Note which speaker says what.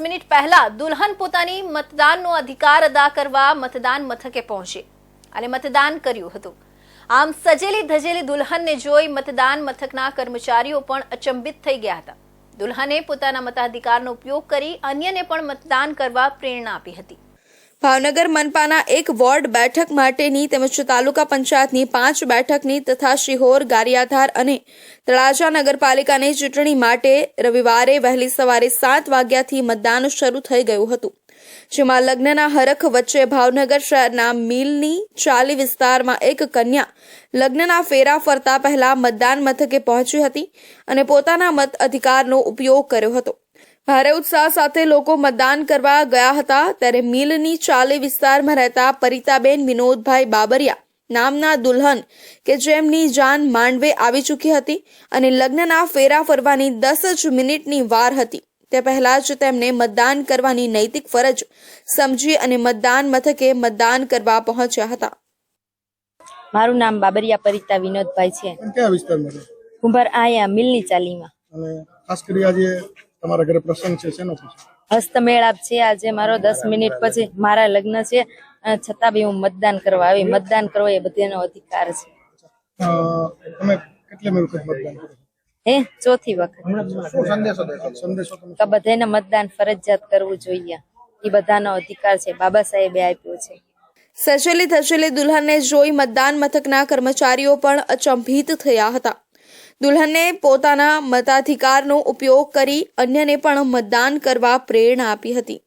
Speaker 1: Minute પહેલા દુલ્હન પોતાની મતદાનનો અધિકાર અદા કરવા મતદાન મથકે પહોંચી અને મતદાન કર્યું હતું. આમ સજેલી ધજેલી દુલ્હનને જોઈ મતદાન મથકના કર્મચારીઓ પણ અચંબિત થઈ ગયા હતા. દુલ્હને પોતાના મતાધિકારનો ઉપયોગ કરી અન્યને પણ મતદાન કરવા પ્રેરણા આપી હતી.
Speaker 2: ભાવનગર મનપાના એક વોર્ડ બેઠક માટેની તેમજ તાલુકા પંચાયતની પાંચ બેઠકની તથા શિહોર, ગારિયાધાર અને તળાજા નગરપાલિકાની ચૂંટણી માટે રવિવારે વહેલી સવારે સાત વાગ્યાથી મતદાન શરૂ થઈ ગયું હતું. જેમાં લગ્નના હરખ વચ્ચે ભાવનગર શહેરના મિલની ચાલી વિસ્તારમાં એક કન્યા લગ્નના ફેરા ફરતા પહેલા મતદાન મથકે પહોંચી હતી અને પોતાના મત અધિકારનો ઉપયોગ કર્યો હતો. ભારે ઉત્સાહ સાથે લોકો મતદાન કરવા ગયા હતા ત્યારે મિલની ચાલે વિસ્તારમાં રહેતા પરિતાબેન વિનોદભાઈ બાબરિયા નામના દુલ્હન કે જેમની જાન માંડવે આવી ચૂકી હતી અને લગ્નના ફેરા ફરવાની દસ જ મિનિટની વાર હતી. તે પહેલા જ તેમને મતદાન કરવાની નૈતિક ફરજ સમજી અને મતદાન મથકે મતદાન કરવા પહોંચ્યા હતા.
Speaker 3: મારું નામ બાબરિયા પરિતા વિનોદભાઈ છે.
Speaker 4: કયા વિસ્તારમાં
Speaker 3: કુંભાર આયા મિલની ચાલીમાં.
Speaker 4: અને ખાસ કરી આજે તમારા ઘરે પ્રસંગ છે શેનો પ્રસંગ
Speaker 3: હસ્તમેળાપ છે આજે મારો દસ મિનિટ પછી મારા લગ્ન છે. છતાં બી હું મતદાન કરવા આવી. મતદાન કરવો એ બધાનો અધિકાર છે.
Speaker 4: તમે કેટલી વખત મતદાન
Speaker 3: હે? ચોથી વખત.
Speaker 4: સંદેશો સંદેશો
Speaker 3: તો બધાને મતદાન ફરજિયાત કરવું જોઈએ. એ બધાનો અધિકાર છે. બાબા સાહેબે આપ્યો છે.
Speaker 2: સજેલી ધચેલી દુલ્હનને જોઈ મતદાન મથકના કર્મચારીઓ પણ અચંભિત થયા હતા. દુલ્હનને પોતાના મતાધિકારનો ઉપયોગ કરી અન્યને પણ મતદાન કરવા પ્રેરણા આપી હતી.